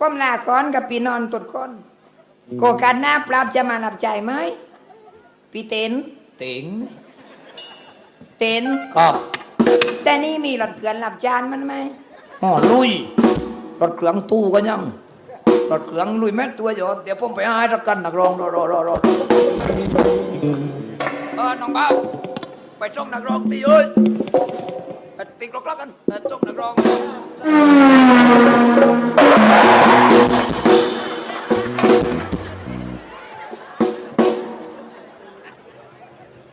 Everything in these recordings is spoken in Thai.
ป้อมลาก้อนกับปีนอนตุดก้นโกกันหน้าปรับจะมาหลับใจไหมพี่เต็นติงเต็นครับแต่นี่มีรถเกลือนหลับจานมันไหมอ๋อลุยรถเครื่องตู้ก็ยังรถเครื่องลุยแม่ตัวหยอดเดี๋ยวผมไปหาให้สักกันนักร้องรอรอรอรอเออน้องเบาไปจ้องนักร้องตีเอ้ยไปตีกรอกลักกันไปจ้องนักร้อง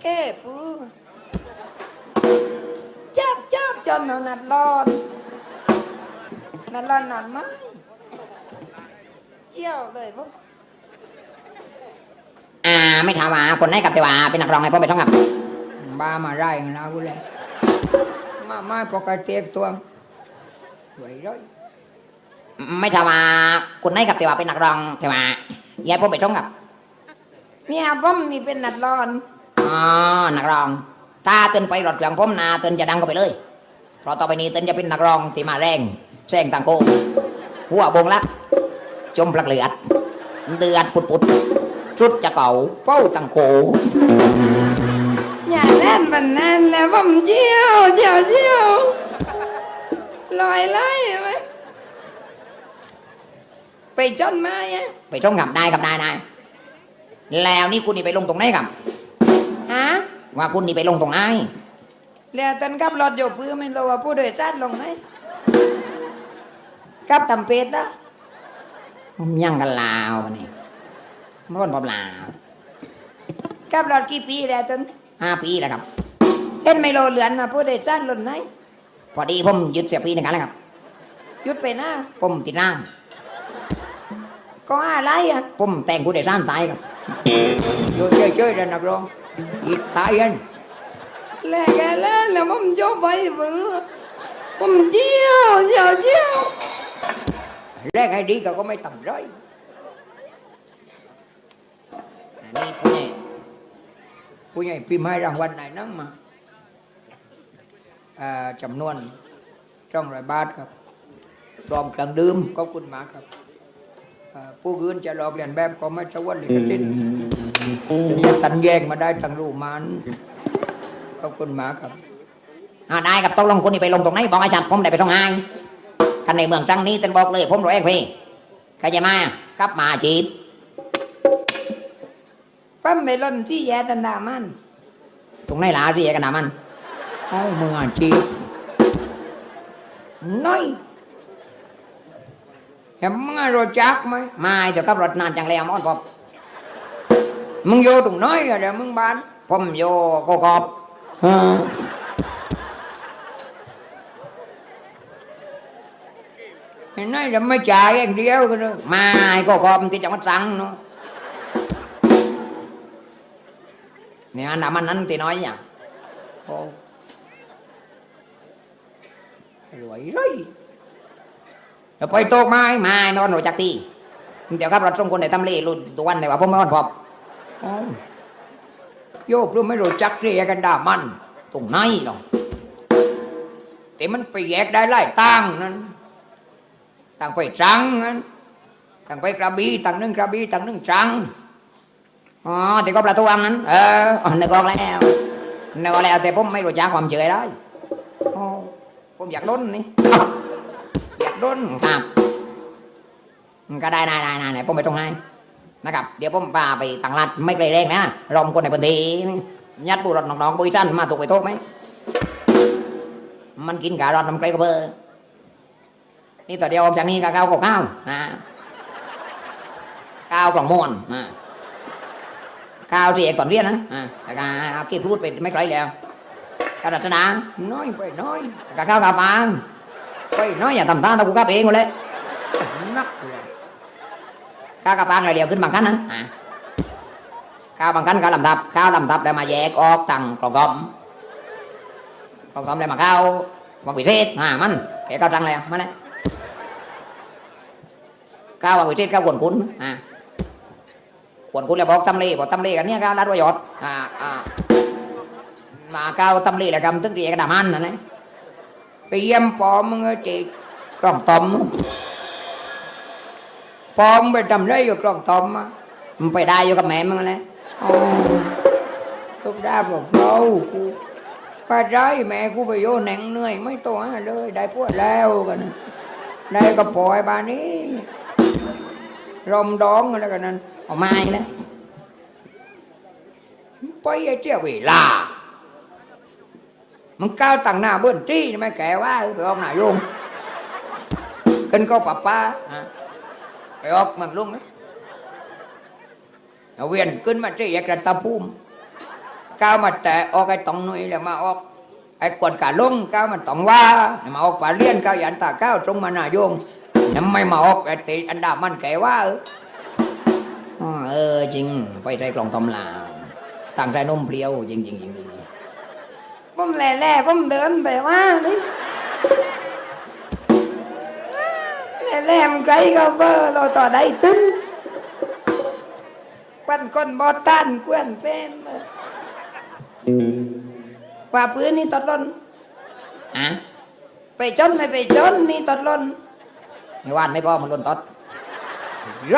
แก้ปูจับจับจนเอานัดรอนนัดรอนนอนไหมเยี่ยวเลยพวกอ่าไม่ถามว่าคนไหนกับแต่ว่าเป็นนักร้องไงพ่อไม่ต้องกับบ้ามาไร่ของเรากูเลยมาไม่ปกติตัวไหวร้อย ไม่ถามว่าคนไหนกับแต่ว่าเป็นนักร้องแต่ว่ายายพ่อไม่ต้องกับ เนี่ยผมนี่เป็นนัดรอนอ๋อนักร้อง ถ้าเตือนไปรถเครื่องผมนาเตือนจะดังก็ไปเลย เพราะต่อไปนี้เตือนจะเป็นนักร้องที่มาแรงแซงตังโกหัวบงละ จมปลักเลือด เดือดปุดปุดชุดจะเก่าเป้าตังโกอย่าเล่นแบบนั้นแล้วผมเจียวเจียวเจียวลอยไล่ไหม ไปจนมาอะไปต้องกับได้กับได้นายแล้วนี่คุณนี่ไปลงตรงไหนกับฮะว่าคุณนี่ไปลงตรงไหนแล้วตอนกับรถอยู่พื้นไม่รู้ว่าผู้โดยสารลงไหนกับตำเป็ดนะผมยังกันลาววันนี้มันผมลาวกับรถกี่ปีแล้วตอนห้าปีแล้วครับเห็นไม่โลเรือนนะผู้โดยสารลงไหนพอดีผมหยุดเสียปีหนึ่งกันแล้วครับหยุดไปหน้าผมติดร่าง ก็อะไรอะผมแต่งผู้โดยสารตายครับอยู่เฉยๆแล้วนักร้องอีกตายยันแล้วแกแล้วแล้วผมโยบไปเบือผมเจียวเจียวเจียวแรกให้ดีก็ก็ไม่ต่ำร้อยอันนี้ผู้ใหญ่ผู้ใหญ่พิมพ์ให้รางวัลไหนนั่งมาเอ่อจำนวนจ้องร้อยบาทครับรวมเครื่องดื่มขอบคุณมากครับเอ่อ ผู้อื่นจะหลอกเลียนแบบก็ไม่สะวนเลยกันสิ้นถึงจะตันแยงมาได้ตั้งรูมันขอบคุณมากครับอ่าได้กับตกลงคุณนี่ไปลงตรงไหนบอกให้ชัดผมได้ไปตรงไหนกันในเมืองตรังนี้เต้นบอกเลย ผมรอเองพี่ใครจะมาครับมาจีบปั๊มไปล่นที่แย่ตันดามัน ตรงไหนล่ะเรียกกันนะมันเอามืออาชีพน้อย เห็นมึงรู้จักไหมมาเดี๋ยวขับรถนานจังเลยอะมอนผมมึงอยู่ตรงน้อยอะเดี๋ยวมึงบ้านผมโยโกกอบเออเห็นไหมจะไม่จ่ายอย่างเดียวกันเลยมาโกกอบที่จังหวัดตรังเนาะเนี่ยอันนั้นมันนั้นตีน้อยอย่างโอ้รวยเลย เดี๋ยวไปโตกไม้ไม่ไม่วันรู้จักตีเดี๋ยวขับรถส่งคนในตำเลรุ่นตัววันแต่ว่าผมไม่วันพอบโยกรู้ไม่รู้จักเรียกันด่ามัน ตรงไหนหรอกแต่มันไปแยกได้หลายตั้งนั้นตั้งไปจังนั้นตั้งไปกระบี่ตั้งหนึ่งกระบี่ตั้งหนึ่งจังอ๋อที่ก็ประตูอังนั้น เอออ๋อนึกออกแล้วนึกออกแล้วแต่ผมไม่รู้จักความเฉยได้ผมอยากล้นนี่ ดนครับก็ได้ได้ได้ได้ได้ผมไปตรงไหนนะครับ เดี๋ยวผมพาไปต่างรัฐไม่ไกลแรงนะรอมคนในพื้นที่ยัดบุรุษน้องๆบุยจันมาถูกไปโทษไหมมันกินกะรอนน้ำไกลก็เบอร์นี่ต่อเดียวออกจากนี้ก็ข้าวข้าวนะข้าวกล่องมวนนะข้าวที่เอกก่อนเรียนนะอ่าแต่ก็เอากี่พูดไปไม่ไกลแล้วกระดัชนาน้อยไปน้อยกะข้าวกะกูกับเองหมดเลยนักเลยข้าวกับปาง อะไรเดียวขึ้นบางขั้นนะอ่าข้าวบางขั้นข้าวลำทับข้าวลำทับแล้วมาแยกออกตังกล่องกลอมกล่องกลอมแล้วมาข้าววังวิเศษอ่ามันแไปเยี่ยมปอมึงเอ้ยจีกล่องตอมปอมไปทำไรอยู่กล่องตอมมามันไปได้อยู่กับแม่มึงเลยอ๋อทุกได้บอกเรากูไปได้แม่กูไปโยนแหนงเหนื่อย ไม่ตัวเลย ได้พวกแล้วกันได้ก็ปล่อยบานนี้รมดองอะไรกันนั้นเอาไม้เลยไปไอ้เจ้าเวลา มึงก้าวต่างหน้าเบิ้นจี้ไม่แก่ว่าไปออกหน้าโยงกันก็ป้าป้าไปออกมืองลุงเวียนขึ้นมาที่แยกระตะพุ่มก้าวมาแต่ออกไอ้ตองนุ่ยแล้วมาออกไอ้กวนกาลงก้าวมันตองว่ามาออกป่าเลี้ยนก้าวยันตาก้าวตรงมาหน้าโยงน้ำไม่มาออกไอ้ตีอันดามันแก่ว่าเออจริงไปใส่กล่องตำลาต่างใจนมเปรี้ยวจริงจริงจริง จริงผมแหล่แหล่ผมเดินไปว่านี่แหล่แหล่มไกลก็เบอร์เราต่อได้ตึ้งควันคนบอตันกวนเป็นกว่าพื้นนี่ตดล้นอะไปจนไม่ไปจนนี่ตดล้นไม่ว่านไม่พอมันล้นตดไร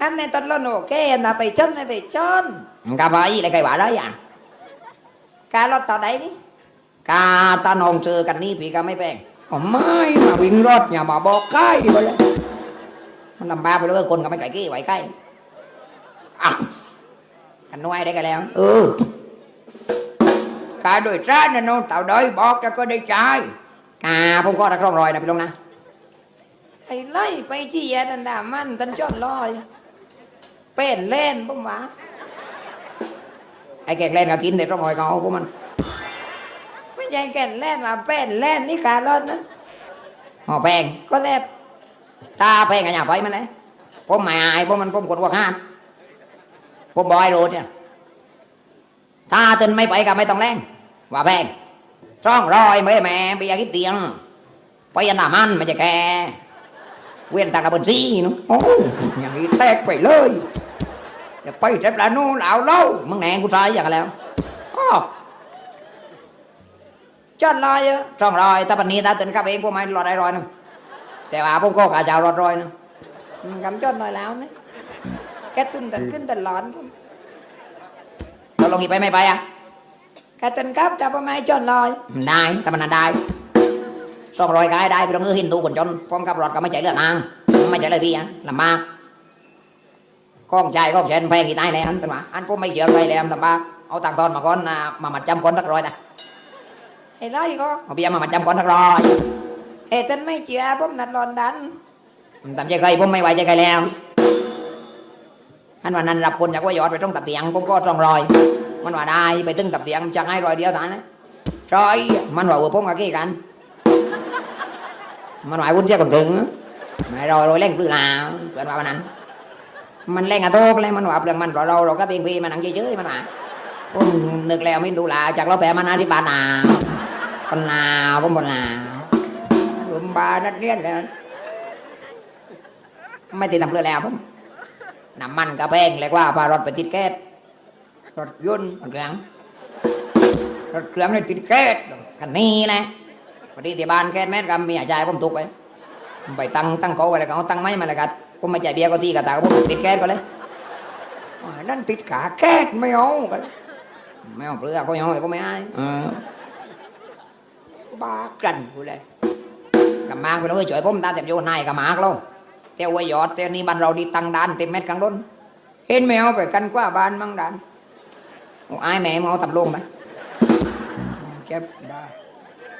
อันนี้ตดล้นโอเคนะไปจนไม่ไปจนมันกาไปอะไรไกว่าได้ยัง การเราต่อได้นี่กาตานองเจอกันนี่พี่ก็ไม่แป้งอ๋อไม่มาวิ่งรถอย่ามาบอกใกล้ไปเลยมันลำบากไปเลยคนก็ไม่ไกลกี้ไว้ใกล้อะกันนวยได้กันแล้ว เออการโดยสารนะน้องเต่าด้อยบอกจะก็ได้ใจายกาผมก็รักร่องรอยนะพี่ลงนะไอ้ไล่ไปที่แยดันดามันตันจอดลอย เป็นเล่นปุ๊มวะ ไอ้แกงเล่นก็กินแต่ร่องรอยเขาพวกมัน ไม่ใช่แก่นเล่นมาเป็นเล่นนี่การรถนะหอแป้งก็แลบตาแป้งกันอย่างไรมันเลยผมไม่อายผมมันผมกดวัวข้านผมบอยโรดเนี่ยตาตื่นไม่ไปก็ไม่ต้องแรงว่าแป้งร่องรอยไม่แม่ไปอยากกินเตียงไปยันหนามันมันจะแกเวียนต่างระเบิดซีเนาะโอ้ยอย่างนี้แตกไปเลย เดี๋ยวไปเจ็บละนู่นเอาเล่ามึงแหนกูตายอย่างแล้วจอดลอยเยอะร่องรอยถ้าปันนี้ตาตื่นกับเองพวกมันรอได้รอยนึงแต่ว่าผมก็ขาเจ้ารอดรอยนึงกำจอดหน่อยแล้วนะแกตึนตันขึ้นตันหลอนเราลงอีกไปไม่ไปอะแกตึนครับจะประมาณจอดลอยได้แต่มันน่ะได้สองรอยก็ให้ได้ไปลงเออหินดูคนจนพร้อมกับรถก็ไม่ใจเลือดนางไม่ใจเลยพี่อะลำบาก ก้องใจก้องเชนแพงกี่ตายแล้วตั้งว่าอันผมไม่เชื่อใครแล้วลำบากเอาตังค์ตอนมาก่อนนะมามัดจำก่อนสักร้อยนะไอ้ลอยก็เอาเบียร์มามัดจำก่อนสักร้อยเอ้ตันไม่เชื่อผมนัดรอนดันทำใจใครผมไม่ไหวใจใครแล้วอันวันนั้นรับคนจากว่ายอดไปต้องตับเตียงผมก็ต้องรอย มันว่าได้ไปตึงตับเตียงจะให้รอยเดียวเท่านั้นนะรอยมันว่าเออผมกับกี้กัน มันว่าวุ้นเจ้าคนถึงไม่รอยรอยเล่งปลื้อลาวเกินว่าวันนั้น มันเล่งอะโตกเลยมันว่าเปลืองมันเราเราก็เพียงพีมันนั่งเฉยๆมันว่าผมนึกแล้วไม่ดูลาจากเราแปลมานาที่บานาคนลาวผมบนลาวรุมบานัดเรียนแล้วไม่ติดตำเรือแล้วผมน้ำมันกระแพงเลยว่าพารถไปติดแก๊สรถยนต์รถเครื่องรถเครื่องนี่ติดแก๊สคันนี้แหละพอดีที่บ้านแก๊สแม่กับมียใจายผมตุกไปไปตั้งตั้งเขาไว้แล้วก็เอาตั้งไม้มาเลยกัน ผมมาจ่ายเบียร์ก็ตีกับตาก็ผมติดแก๊สไปเลยอ่านั่นติดขาแก๊สไม่เอากันไม่เอาเปลือกก็ยังไงก็ไม่ให้เออบากันกูเลยกำมากไปเลยช่วยผมตาเต็มโยนนายกับมากแล้วเที่ยวไว้ยอดเที่ยวนี้บ้านเราดีตังดานเต็มเม็ดกลางล้นเห็นไม่เอาไปกันกว่าบ้านมั่งดันเอาอายแม่มึงเอาตำลงไปเจ็บได้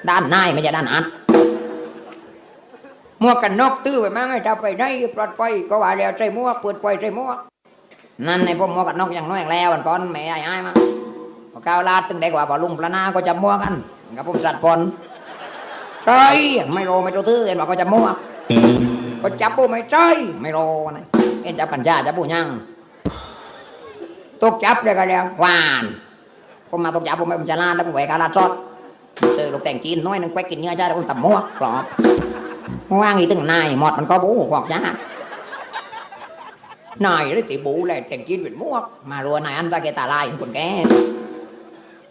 ด้านนายไม่ใช่ด้านอัด หมวกกันนอกตื้อไปมั่งให้ถ้าไปไหนปลอดภัยก็ว่าแล้วใส่หมวเปิดปล่อยใส่หมวนั่นในพวกหมวกกันนอกอย่างน้อยแล้ววันก่อนแม่ไอ้ไอ้ายมาพอก้าวลาดตึงได้กว่าพอลุงพระนาก็จะมั่วกันกับผมสัตว์พลใช่ไม่โรไม่ตัวตื้อเห็นว่าก็จะมั่วก็จับปูไม่ใช่ไม่โรนะเอ็นจับกันจ้าจับปูยังตกจับเลยกันแล้วหวานผมมาตกจับผมไม่ผมจะลาดแล้วผมแหวกกาลาดซอดซื้อลูกแต่งจีนน้อยนึงแควกกินเนื้อจ้าแล้วผมตับมั่วกรอบ ว่างอีตึงนายหมดมันก็บู๊ขอกจ้านายได้ตีบูเลยแต่งกินเป็นมวก มารัวนายอันตาเกตาลายคนแก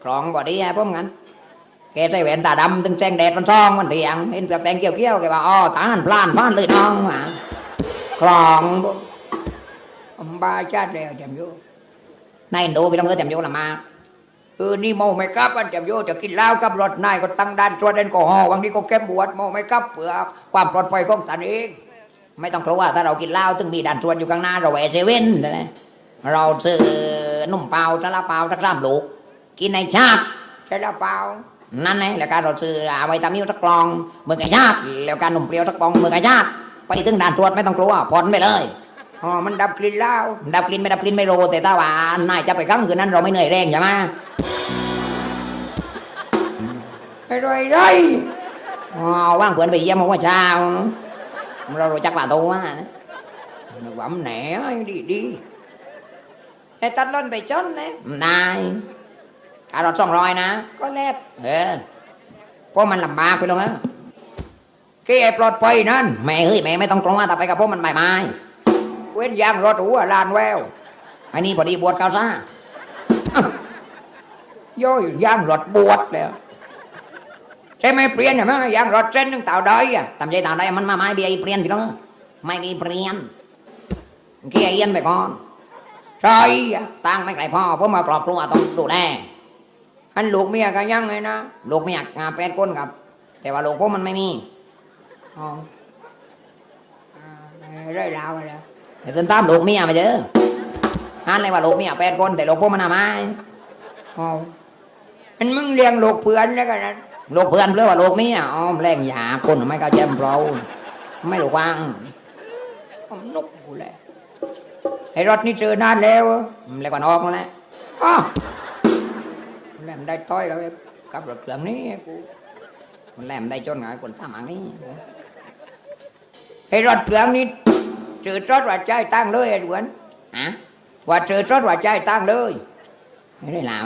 คลองบ่ดีไอ้พวกงั้นแกใส่แหวนตาดำตึงแจงแดดมันซองมันเถียงเห็นเปลือกแตงเกี่ยวๆแกว่าอ๋อตาหันพลานพลานเลยน้องมาคลองบ่อำบาชาติแล้วจำโยนายโดไปลงเรือเต็มโยละมา เออนี่เมาไม่กลับอันจำโยจะกินเหล้ากับรถนายก็ตั้งด่านตรวจแอลกอฮอล์บางทีก็เก็บบวชเมาไม่กลับเพื่อความปลอดภัยของตนเอง ไม่ต้องกลัวถ้าเรากินเหล้าตึงมีด่านตรวจอยู่ข้างหน้าเราแหวะเซเว่นนะเราซื้อนุ่มเปล่าทะละเปล่าทักสามลูกกินในชาติใช่หรือเปล่านั่นไงแล้วการเราซื้อเอาไว้ตามิวทักกลองมือไก่ชาติแล้วการนุ่มเปรี้ยวทักกลองมือไก่ชาติไปถึงด่านตรวจไม่ต้องกลัวผ่อนไปเลย อ๋อ มันดับกลิ่นเหล้าดับกลินไม่ดับกลินไม่รู้แต่ถ้าว่านายจะไปครั้งคืนนั้นเราไม่เหนื่อยแรงใช่ไหมไอ้ไรไรอ๋อว่างเพื่อนไปเยี่ยมเมื่อเช้าเรารู้จักป่าตัวนะนึกว่ามันแหน่ดีดีไอ้ตัดล่อนไปจนนะนายการรถสองร้อยนะก็แลบเออเพราะมันลำบากไปลงเออเกี้ยปลอดภัยนั่นแม่เฮ้ยแม่ไม่ต้องกลัวแต่ไปกับพวกมันใบไม้ เว้นยางรถหัวลานแววอันนี้พอดีบวชกาซ่าย่อยยางรถบวชแล้วใช่ไหมเปลี่ยนใช่ไหมยางรถเส้นนึงเต่าได้อะทำใจตามได้มันมาไม้เบียเปลี่ยนพี่น้องไม่มีเปลี่ยนเกียเอียนไปก่อนใช่ตั้งไม่ไกลพ่อเพราะมาครอบครัวต้องดูแลอันลูกเมียก็ยังไงนะลูกไม่อยงานเป็ดก้นครับ แต่ว่าลูกพวกมันไม่มีอ๋ออ่าได้ลาวไปแล้ว แต่ตื่นตามลูกเมียมาเจอฮันเลยว่าลูกเมียเป็ดก้นแต่ลูกพวกมันทำไมอ๋ออันมึงเลี้ยงลูกเพื่อนแล้วกันนะลูกเพื่อนเพื่อว่าลูกเมียอ๋อแรงหยาคนไม่เข้าใจมันเราไม่รู้ว่างนกกูแหละไอ้รถนี่เจอนานแล้วมันเรียกว่าออกมาแล้วอ๋อแหลมได้ต้อยกับกับรถเครื่องนี้กูมันแหลมได้จนไงคนตามอันนี้ไอ้รถเครื่องนี้ เจอรถว่าใจายตั้งเลยไอ้หลวนอะว่าเจอรถว่าใจายตั้งเลยไม่ได้หลาว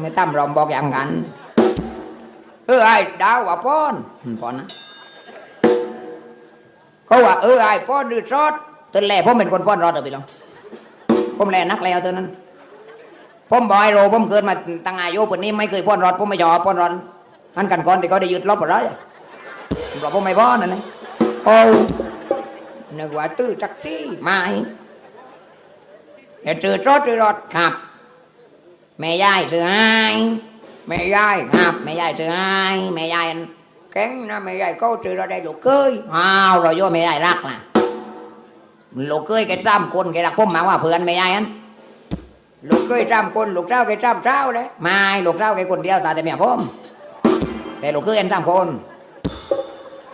ไม่ตั้มรอมบอกอย่างกันเออไอ้ดาวว่าป้อนอืมพอนะเขาว่าเออไอ้ป้อนดื้อรถตื่นแรกผมเป็นคนป้อนรอดเดี๋ยวไปลองผมแลนักแล้วตัวนั้นผมบอยโรผมเกิดมาตั้งอายุปนนี้ไม่เคยป้อนรอดผมไม่ชอบป้อนรอดอันกันก่อนที่เขาได้ยึดรถหมดเลยผมบอกผมไม่ป้อนนั่นเลยโอ้ นึกว่าตื้อแท็กซี่ไม่แต่เจอรถเจอรถครับ แม่ยายซื้อให้ไม่ยายครับแม่ยายซื้อให้แม่ยายแข็งนะไม่ยายเขาเจอเราได้ลูกเคยอ้าวเราโยแม่ยายรักนะลูกเคยแกซ้ำคนแกรักผมมาว่าเพื่อนแม่ยายอันลูกเคยจำคนลูกเจ้าเคยจำเจ้าเลยไม่ลูกเจ้าแกคนเดียวตาแต่เมียผมแต่ลูกเคยเอ็นซ้ำคนเ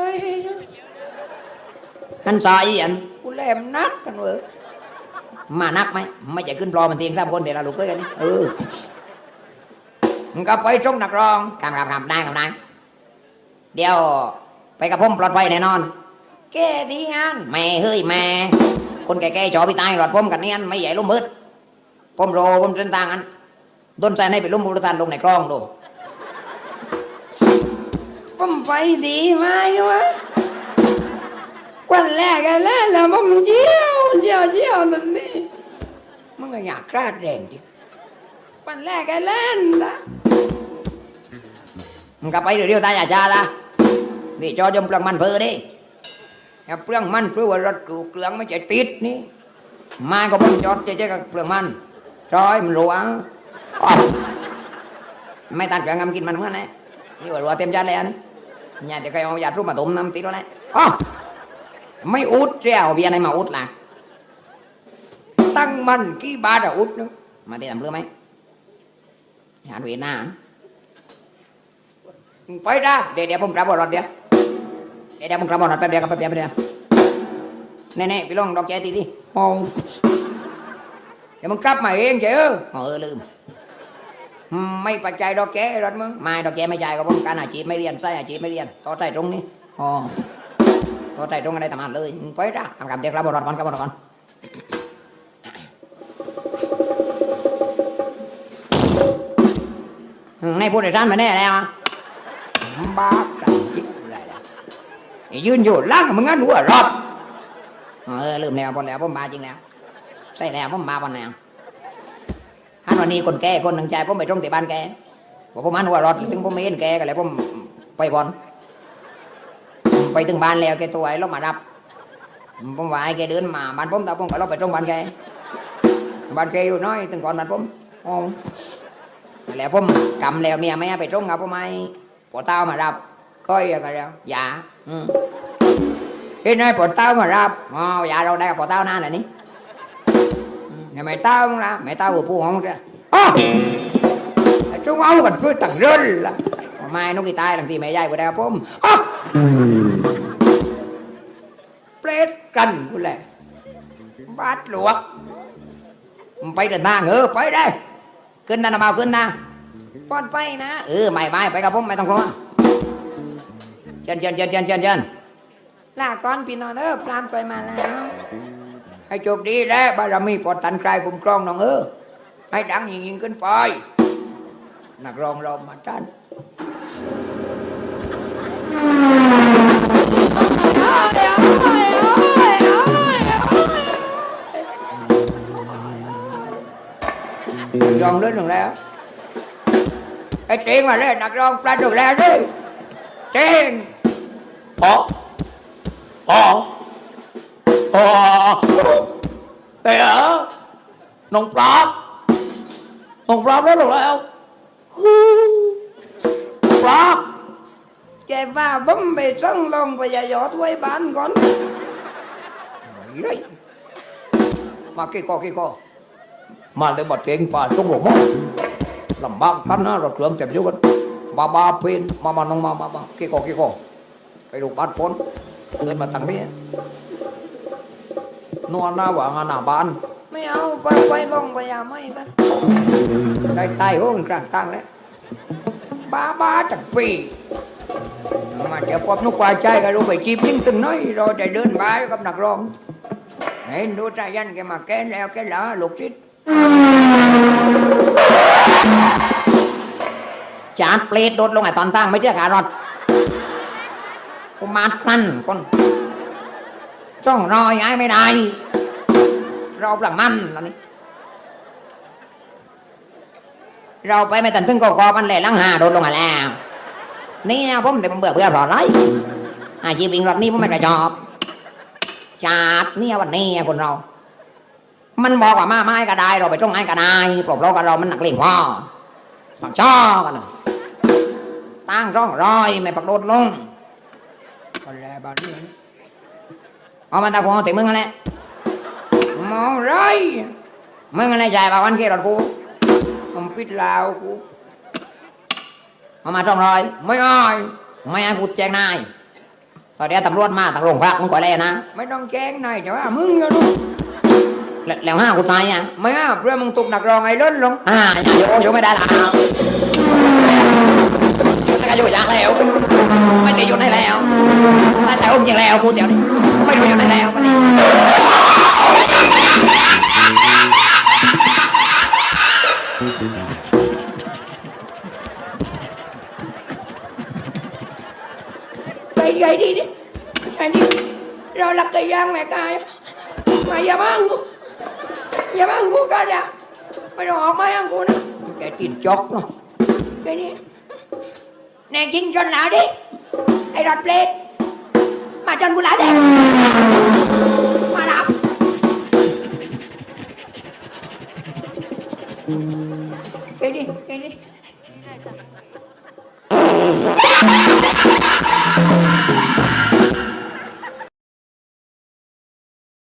ฮ้ยเฮ้ยท่านซอยอันกูแหลมนักกันเว้ยมานักไหมไม่จะขึ้นปลอมันเตียงซ้ำคนแต่เราลูกเคยกันนี่เออมึงก็ไปตรงนักร้องครับครับครับได้ครับได้เดี๋ยวไปกับผมปลอดภัยแน่นอน แกดีงานแม่เฮ้ยแม่คนแก่ๆจอพี่ตายหลอดผมกันนี่อันไม่ใหญ่ลุ่มมืดผมโรผมเส้นทางอันโดนใจให้ไปลุ่มบุรุษานลงในกล้องดู ผมไปดีไหมวะกวันแรกกันแล้วแล้วผมเจียวเจียวเจียวนั่นนี่มึงก็อยากกล้าแรงดิกวันแรกกันแล้วนะมันก็ไปเรื่อยๆตายอย่าชาละนี่จอยมเปลืองมันเพอดิอย่าเปลืองมันเพื่อว่ารถกูเกลืองไม่ใช่ติดนี่มาก็ผมจอดเจ๊ๆกับเปลืองมันจอยมันรัวไม่ตัดเปลืองงำกินมันเหมือนกันนะนี่ว่ารัวเต็มจานแล้วน เนี่ยเดี๋ยวก็เอายาทุบมาต้มน้ำติดแล้วแหละอ๋อไม่อุดเจ้าเบียร์ไหนมาอุดล่ะ ตั้งมันกี่บาทอะอุดนึงมาได้ทำเรื่องไหมหาดเองหนาไปได้เดี๋ยวเดี๋ยวผมกลับบรถเดี๋ยวเดี๋ยวเดี๋ยวผมกลับบรถแป๊บเดี๋ยวครับแป๊บเดี๋ยวแป๊บเดี๋ยวแน่ๆพี่ลองดอกแกตีดิมองเดี๋ยวมึงกลับมาเองเจ้อเออลืม ไม่ปัจจัยดอกแกรถมึงไม่ดอกแกไม่จ่ายก็ผมการอาชีพไม่เรียนใส่อาชีพไม่เรียนต่อใจตรงนี้อ๋อต่อใจตรงอะไรทำงานเลยไปได้ทำกับเด็กรับบรถก่อนกับบรถก่อนในผู้โดยสารมาแน่แล้วอะบ้าจังจิกอะไรล่ะยืนอยู่ล่างมึงงั้นหัวรอบอ๋อเออลืมแล้วพอแล้วผมมาจริงแล้วใช่แล้วผมมาวันแล้ว ฮันวันนี้คนแก่คนหนึ่งใจผมไปตรงที่บ้านแกบอกผมมันหัวรถถึงผมไม่เห็นแกก็เลยผมไปบอลไปถึงบ้านแล้วแกตัวไอ้รถมารับผมว่าไอ้แกเดินมาบ้านผมแต่ผมก็รถไปตรงบ้านแกบ้านแกอยู่น้อยถึงก่อนบ้านผมอ๋อแล้วผมกำแล้วเมียไม่ให้ไปตรงกับผมไม่ปอเต้ามารับก้อยอะไรแล้วอย่าอืมเห็นไหมปวดเต้ามารับอ๋ออย่าเราได้กับปอเต้านานแล้วนี่เนี่ยไม่เต้ามึงละไม่เต้าหัวผู้ของจะอ๋อไอ้จุ้งเอากันเพื่อตั้งเรื่นละไม่นกกีตายหลังที่แม่ยายกูได้กับผมอ๋อเปรตกัน กูแหละบาดหลวกไปเดินทางเออไปได้ขึ้นนะนะเมาขึ้นนะปลอดไปนะเออไม่ไม่ไปกับผมไม่ต้องกลัวเชิญเชิญเให้โชคดีแล้วบารมีปอดตันกลายคุ้มครองน้องเออให้ดังยิ่งยิ่งขึ้นไปนักร้องเรามาท่านร้องเล่นหนึ่งแล้วไอ้เจงมาเล่นนักร้องปลาดุกแล้วดิเจงอ๋ออ๋อ อ๋อเอ๋น้องปลาบน้องปลาบแล้วหรอแล้วปลาบแกว่าผมไปส่งลงไปยายอดไว้บ้านก่อนไม่ได้มากี่กอกี่กอมาเลยบัดเก่งป่าช่วงหลงมั้งลำบากกันนะเราเครื่องเต็มยุกันบาบาเพนมามาน้องมามามากี่กอกี่กอไปดูบ้านพ้นเดินมาตั้งนี้ นวลหน้าหวางหน้าบ้านไม่เอาไปไปลงไปยาไม่กันได้ตายโห้งกลางตั้งแล้วบ้าบ้าจักปีมาเดี๋ยวพบนุกวาใจกับลูกไปจีบยิ่งตึงน้อยเราจะเดินบายกับนักร้องเห็นดูใจยันแกมาแก้แล้วแกละลูกศิษย์จานเปลดโดดลงไอ้ตอนตั้งไม่ใช่ขารถกูมาทันคนจ้องรอย้ายไม่ได้ เราปลังมันแล้วนี่เราไปไม่ตันถึงกอกอมันแหละลังหาโดดลงมาแล้วนี่ยผมแต่ผมเบื่อเบื่อพอะไรอาชีพวิ่งรถนี่ผมไม่กระจอบจาดเนี่ยวันนี้คนเรา มันบอกว่ามาไม้ก็ได้ เราไปตรงไหนก็ได้ปลบเรากับเรามันหนักเล่นพ่อฝักช่อกันน่ะตั้งร่องรอยไม่ปักโดดลงคนแลบ้านนี้เอามันตะโกนแต่มึงอะไร มองไรมึงอะไรใจป่าวันเกรถกูผมปิดลาวกูเอามาร่องรอยไม่อ้อยไม่ให้กูแจ้งนายตอนเดี๋ยวตำรวจมาตำรวจพักมึงก่อนเลยนะไม่ต้องแจ้งหน่อยแต่ว่ามึงอย่ารู้แล้วแล้วห้ากูตายอะไม่อ้าเพื่อมึงตกหนักรองไอ้ล้นลงอ่าอย่าโยโยไม่ได้ละแล้วก็อยู่ยากแล้ว ไม่ได้อยู่ได้แล้วแต่แต่อุ้มยังแล้วกูเดี๋ยวนี้ไม่รู้อยู่ได้แล้ว วันนี้ไปไงดีดิไงดิเราหลักไก่ย่างแม่กายมาอย่าบังกูอย่าบังกูกันอะไม่